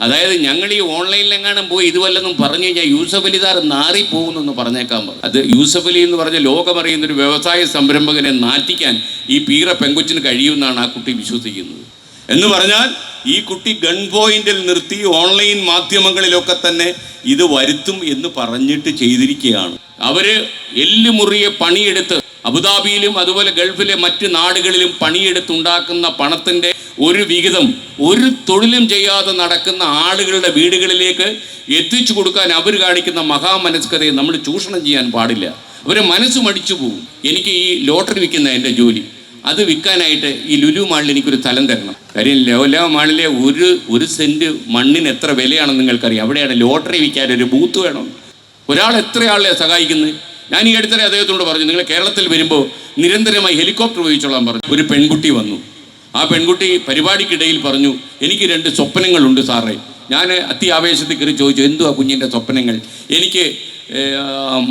അതായത് ഞങ്ങൾ ഈ ഓൺലൈനിലെങ്ങാനും പോയി ഇത് വല്ലതും പറഞ്ഞു കഴിഞ്ഞാൽ യൂസഫ് അലിദാർ നാറിപ്പോകുന്നെന്ന് പറഞ്ഞേക്കാൻ പറഞ്ഞു അത് യൂസഫ് അലി എന്ന് പറഞ്ഞ ലോകമറിയുന്ന ഒരു വ്യവസായ സംരംഭകനെ നാറ്റിക്കാൻ ഈ പീറ പെങ്കൊച്ചിന് കഴിയുമെന്നാണ് ആ കുട്ടി വിശ്വസിക്കുന്നത്. എന്ന് പറഞ്ഞാൽ ഈ കുട്ടി ഗൺ പോയിന്റിൽ നിർത്തി ഓൺലൈൻ മാധ്യമങ്ങളിലൊക്കെ തന്നെ ഇത് വരുത്തും എന്ന് പറഞ്ഞിട്ട് ചെയ്തിരിക്കുകയാണ്. അവർ എല്ലുമുറിയെ പണിയെടുത്ത് അബുദാബിയിലും അതുപോലെ ഗൾഫിലെ മറ്റ് നാടുകളിലും പണിയെടുത്തുണ്ടാക്കുന്ന പണത്തിന്റെ ഒരു വിഹിതം ഒരു തൊഴിലും ചെയ്യാതെ നടക്കുന്ന ആളുകളുടെ വീടുകളിലേക്ക് എത്തിച്ചു കൊടുക്കാൻ അവർ കാണിക്കുന്ന മഹാമനസ്കതയെ നമ്മൾ ചൂഷണം ചെയ്യാൻ പാടില്ല. അവരെ മനസ്സ് മടിച്ചു പോകും എനിക്ക് ഈ ലോട്ടറി വിൽക്കുന്ന എന്റെ ജോലി. അത് വിൽക്കാനായിട്ട് ഈ ലുലു മാളിൽ എനിക്കൊരു സ്ഥലം തരണം. കാര്യം ലോല മാളിലെ ഒരു ഒരു സെന്റ് മണ്ണിന് എത്ര വിലയാണെന്ന് നിങ്ങൾക്കറിയാം. അവിടെയാണ് ലോട്ടറി വിൽക്കാൻ ഒരു ബൂത്ത് വേണം. ഒരാൾ എത്ര ആളെ സഹായിക്കുന്നത്? ഞാൻ ഈ അടുത്തിടെ അദ്ദേഹത്തോട് പറഞ്ഞു നിങ്ങൾ കേരളത്തിൽ വരുമ്പോൾ നിരന്തരമായി ഹെലികോപ്റ്റർ ഉപയോഗിച്ചോളാൻ പറഞ്ഞു. ഒരു പെൺകുട്ടി വന്നു. ആ പെൺകുട്ടി പരിപാടിക്കിടയിൽ പറഞ്ഞു എനിക്ക് രണ്ട് സ്വപ്നങ്ങളുണ്ട് സാറേ. ഞാൻ അത്യാവേശത്തിൽ കയറി ചോദിച്ചു എന്തുവാ കുഞ്ഞിന്റെ സ്വപ്നങ്ങൾ? എനിക്ക്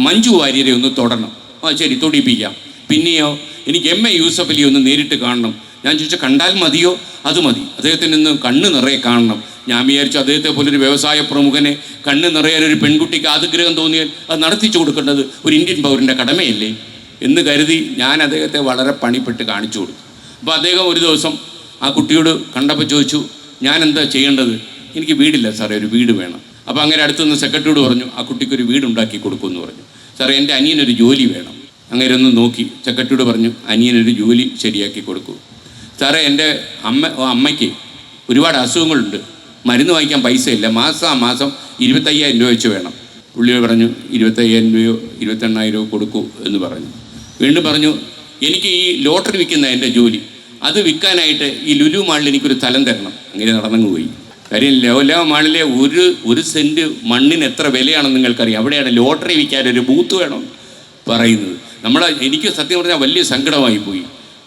മഞ്ജു വാര്യരെ ഒന്ന് തൊടണം. ആ ശരി തൊടിപ്പിക്കാം. പിന്നെയോ എനിക്ക് എം എ യൂസഫ് അലി ഒന്ന് നേരിട്ട് കാണണം. ഞാൻ ചോദിച്ചു കണ്ടാൽ മതിയോ? അത് മതി. അദ്ദേഹത്തിന് ഇന്ന് കണ്ണ് നിറയെ കാണണം. ഞാൻ വിചാരിച്ചു അദ്ദേഹത്തെ പോലൊരു വ്യവസായ പ്രമുഖനെ കണ്ണ് നിറയാൻ ഒരു പെൺകുട്ടിക്ക് ആഗ്രഹം തോന്നിയാൽ അത് നടത്തിച്ചു കൊടുക്കേണ്ടത് ഒരു ഇന്ത്യൻ പൗരന്റെ കടമയല്ലേ? എന്ന് കരുതി ഞാൻ അദ്ദേഹത്തെ വളരെ പണിപ്പെട്ട് കാണിച്ചു കൊടുത്തു. അപ്പോൾ അദ്ദേഹം ഒരു ദിവസം ആ കുട്ടിയോട് കണ്ടപ്പോൾ ചോദിച്ചു ഞാൻ എന്താ ചെയ്യേണ്ടത്? എനിക്ക് വീടില്ല സാറേ ഒരു വീട് വേണം. അപ്പോൾ അങ്ങനെ അടുത്തുനിന്ന് സെക്രട്ടറിയോട് പറഞ്ഞു ആ കുട്ടിക്ക് ഒരു വീട് ഉണ്ടാക്കി കൊടുക്കുമെന്ന് പറഞ്ഞു. സാറേ എന്റെ അനിയനൊരു ജോലി വേണം. അങ്ങനെ ഒന്ന് നോക്കി സെക്രട്ടറിയോട് പറഞ്ഞു അനിയനൊരു ജോലി ശരിയാക്കി കൊടുക്കൂ. സാറേ എന്റെ അമ്മ അമ്മയ്ക്ക് ഒരുപാട് അസുഖങ്ങളുണ്ട്. മരുന്ന് വാങ്ങിക്കാൻ പൈസയില്ല. മാസം ആ മാസം ഇരുപത്തയ്യായിരം രൂപ വെച്ച് വേണം. പുള്ളിയോട് പറഞ്ഞു ഇരുപത്തയ്യായിരം രൂപയോ ഇരുപത്തെണ്ണായിരം രൂപ കൊടുക്കൂ എന്ന് പറഞ്ഞു. വീണ്ടും പറഞ്ഞു എനിക്ക് ഈ ലോട്ടറി വിൽക്കുന്ന എന്റെ ജോലി. അത് വിൽക്കാനായിട്ട് ഈ ലുലു മാളിൽ എനിക്കൊരു സ്ഥലം തരണം. അങ്ങനെ നടന്നങ്ങ് പോയി. കാര്യം ലോല മാളിലെ ഒരു ഒരു സെന്റ് മണ്ണിന് എത്ര വിലയാണെന്ന് നിങ്ങൾക്കറിയാം. അവിടെയാണ് ലോട്ടറി വിൽക്കാൻ ഒരു ബൂത്ത് വേണം പറയുന്നത്. നമ്മൾ എനിക്ക് സത്യം പറഞ്ഞാൽ വലിയ സങ്കടമായി പോയി.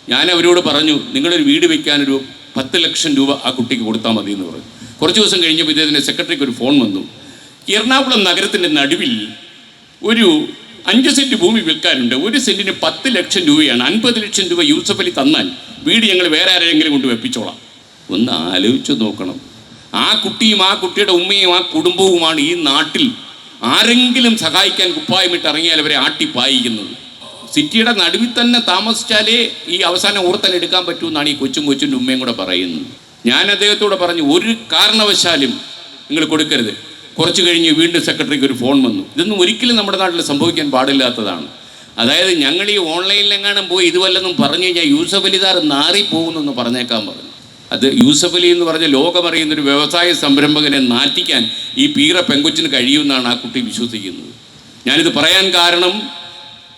ഞാൻ അവരോട് പറഞ്ഞു നിങ്ങളൊരു വീട് വയ്ക്കാനൊരു പത്ത് ലക്ഷം രൂപ ആ കുട്ടിക്ക് കൊടുത്താൽ മതി എന്ന് പറഞ്ഞു. കുറച്ച് ദിവസം കഴിഞ്ഞപ്പോൾ ഇദ്ദേഹത്തിന്റെ സെക്രട്ടറിക്ക് ഒരു ഫോൺ വന്നു. എറണാകുളം നഗരത്തിന്റെ നടുവിൽ ഒരു അഞ്ച് സെന്റ് ഭൂമി വിൽക്കാനുണ്ട്. ഒരു സെന്റിന് പത്ത് ലക്ഷം രൂപയാണ്. അൻപത് ലക്ഷം രൂപ യൂസഫ് അലി തന്നാൽ വീട് ഞങ്ങൾ വേറെ ആരെങ്കിലും കൊണ്ട് വെപ്പിച്ചോളാം. ഒന്ന് ആലോചിച്ച് നോക്കണം. ആ കുട്ടിയും ആ കുട്ടിയുടെ ഉമ്മയും ആ കുടുംബവുമാണ് ഈ നാട്ടിൽ ആരെങ്കിലും സഹായിക്കാൻ കുപ്പായമിട്ട് ഇറങ്ങിയാൽ അവരെ ആട്ടിപ്പായിക്കുന്നത് സിറ്റിയുടെ നടുവിൽ തന്നെ താമസിച്ചാലേ ഈ അവസാനം ഓർത്തൽ എടുക്കാൻ പറ്റൂ എന്നാണ് ഈ കൊച്ചും കൊച്ചിന്റെ ഉമ്മയും കൂടെ പറയുന്നത്. ഞാൻ അദ്ദേഹത്തോട് പറഞ്ഞു ഒരു കാരണവശാലും നിങ്ങൾ കൊടുക്കരുത്. കുറച്ച് കഴിഞ്ഞ് വീണ്ടും സെക്രട്ടറിക്ക് ഒരു ഫോൺ വന്നു. ഇതൊന്നും ഒരിക്കലും നമ്മുടെ നാട്ടിൽ സംഭവിക്കാൻ പാടില്ലാത്തതാണ്. അതായത് ഞങ്ങൾ ഈ ഓൺലൈനിലെങ്ങാനും പോയി ഇതുവല്ലെന്നും പറഞ്ഞു കഴിഞ്ഞാൽ യൂസഫ് അലിദാർ നാറിപ്പോകുന്നെന്ന് പറഞ്ഞേക്കാൻ പറഞ്ഞു. അത് യൂസഫ് അലി എന്ന് പറഞ്ഞ ലോകമറിയുന്ന ഒരു വ്യവസായ സംരംഭകനെ നാറ്റിക്കാൻ ഈ പീറ പെങ്കൊച്ചിന് കഴിയുമെന്നാണ് ആ കുട്ടി വിശ്വസിക്കുന്നത്. ഞാനിത് പറയാൻ കാരണം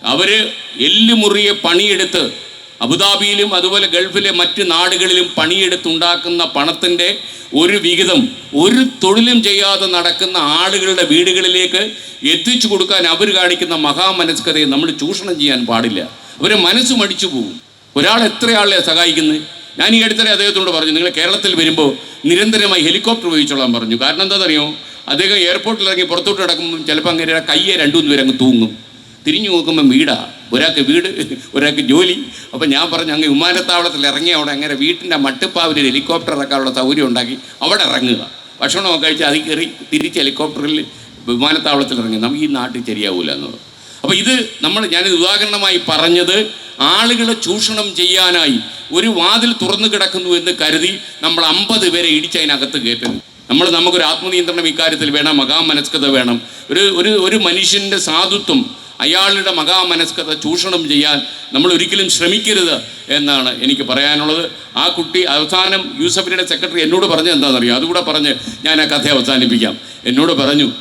അവർ എല്ലുമുറിയെ പണിയെടുത്ത് അബുദാബിയിലും അതുപോലെ ഗൾഫിലെ മറ്റ് നാടുകളിലും പണിയെടുത്തുണ്ടാക്കുന്ന പണത്തിന്റെ ഒരു വിഹിതം ഒരു തൊഴിലും ചെയ്യാതെ നടക്കുന്ന ആളുകളുടെ വീടുകളിലേക്ക് എത്തിച്ചു കൊടുക്കാൻ അവർ കാണിക്കുന്ന മഹാമനസ്കതയെ നമ്മൾ ചൂഷണം ചെയ്യാൻ പാടില്ല. അവരെ മനസ്സ് മടിച്ചു പോകും ഒരാൾ എത്ര സഹായിക്കുന്നത് ഞാൻ ഈ അടുത്തിടെ അദ്ദേഹത്തോട് പറഞ്ഞു നിങ്ങൾ കേരളത്തിൽ വരുമ്പോൾ നിരന്തരമായി ഹെലികോപ്റ്റർ ഉപയോഗിച്ചോളാൻ പറഞ്ഞു. കാരണം എന്താണെന്നറിയോ? അദ്ദേഹം എയർപോർട്ടിൽ ഇറങ്ങി പുറത്തോട്ട് കിടക്കുമ്പോൾ ചിലപ്പോൾ അങ്ങനെ കയ്യെ രണ്ടു മൂന്ന് പേരങ്ങ് തൂങ്ങും. തിരിഞ്ഞു നോക്കുമ്പോൾ വീടാ. ഒരാൾക്ക് വീട് ഒരാൾക്ക് ജോലി. അപ്പം ഞാൻ പറഞ്ഞു അങ്ങ് വിമാനത്താവളത്തിൽ ഇറങ്ങിയ അവിടെ അങ്ങനെ വീട്ടിന്റെ മട്ടുപ്പാവിൽ ഹെലികോപ്റ്റർ ഇറക്കാനുള്ള സൗകര്യം ഉണ്ടാക്കി അവിടെ ഇറങ്ങുക. ഭക്ഷണമൊക്കെ കഴിച്ച് അതിൽ കയറി തിരിച്ച് ഹെലികോപ്റ്ററിൽ വിമാനത്താവളത്തിൽ ഇറങ്ങി. നമുക്ക് ഈ നാട്ടിൽ ശരിയാവൂല എന്നത് അപ്പോൾ ഇത് നമ്മൾ ഞാനിത് ഉദാഹരണമായി പറഞ്ഞത് ആളുകളെ ചൂഷണം ചെയ്യാനായി ഒരു വാതിൽ തുറന്നു കിടക്കുന്നു എന്ന് കരുതി നമ്മൾ അമ്പത് പേരെ ഇടിച്ചതിനകത്ത് കയറ്റുന്നു. നമ്മൾ നമുക്കൊരു ആത്മനിയന്ത്രണം ഇക്കാര്യത്തിൽ വേണം മഹാമനസ്കത വേണം. ഒരു ഒരു ഒരു മനുഷ്യന്റെ സാധുത്വം അയാളുടെ മകാമനസ്കത ചൂഷണം ചെയ്യാൻ നമ്മൾ ഒരിക്കലും ശ്രമിക്കരുത് എന്നാണ് എനിക്ക് പറയാനുള്ളത്. ആ കുട്ടി അവസാനം യൂസഫിന്റെ സെക്രട്ടറി എന്നോട് പറഞ്ഞത് എന്താണെന്നറിയോ? അതുകൂടെ പറഞ്ഞ് ഞാൻ ആ കഥ അവസാനിപ്പിക്കാം. എന്നോട് പറഞ്ഞു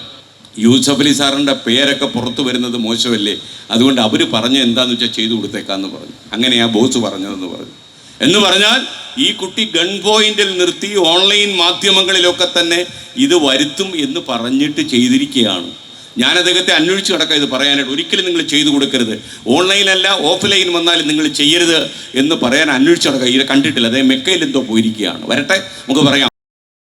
യൂസഫ് അലി സാറിന്റെ പേരൊക്കെ പുറത്തു വരുന്നത് മോശമല്ലേ? അതുകൊണ്ട് അവർ പറഞ്ഞ എന്താണെന്ന് വെച്ചാൽ ചെയ്തു കൊടുത്തേക്കാന്ന് പറഞ്ഞു. അങ്ങനെ ആ ബോസ് പറഞ്ഞതെന്ന് പറഞ്ഞു. എന്ന് പറഞ്ഞാൽ ഈ കുട്ടി ഗൺ പോയിന്റിൽ നിർത്തി ഓൺലൈൻ മാധ്യമങ്ങളിലൊക്കെ തന്നെ ഇത് വരുത്തും എന്ന് പറഞ്ഞിട്ട് ചെയ്തിരിക്കുകയാണ്. ഞാൻ അദ്ദേഹത്തെ അന്വേഷിച്ച് കിടക്കുക ഇത് പറയാനായിട്ട് ഒരിക്കലും നിങ്ങൾ ചെയ്തു കൊടുക്കരുത്. ഓൺലൈനല്ല ഓഫ്ലൈൻ വന്നാലും നിങ്ങൾ ചെയ്യരുത് എന്ന് പറയാൻ അന്വേഷിച്ച് കിടക്കുക ഇത് കണ്ടിട്ടില്ല. അദ്ദേഹം മെക്കയിൽ എന്തോ പോയിരിക്കുകയാണ്. വരട്ടെ നമുക്ക് പറയാം.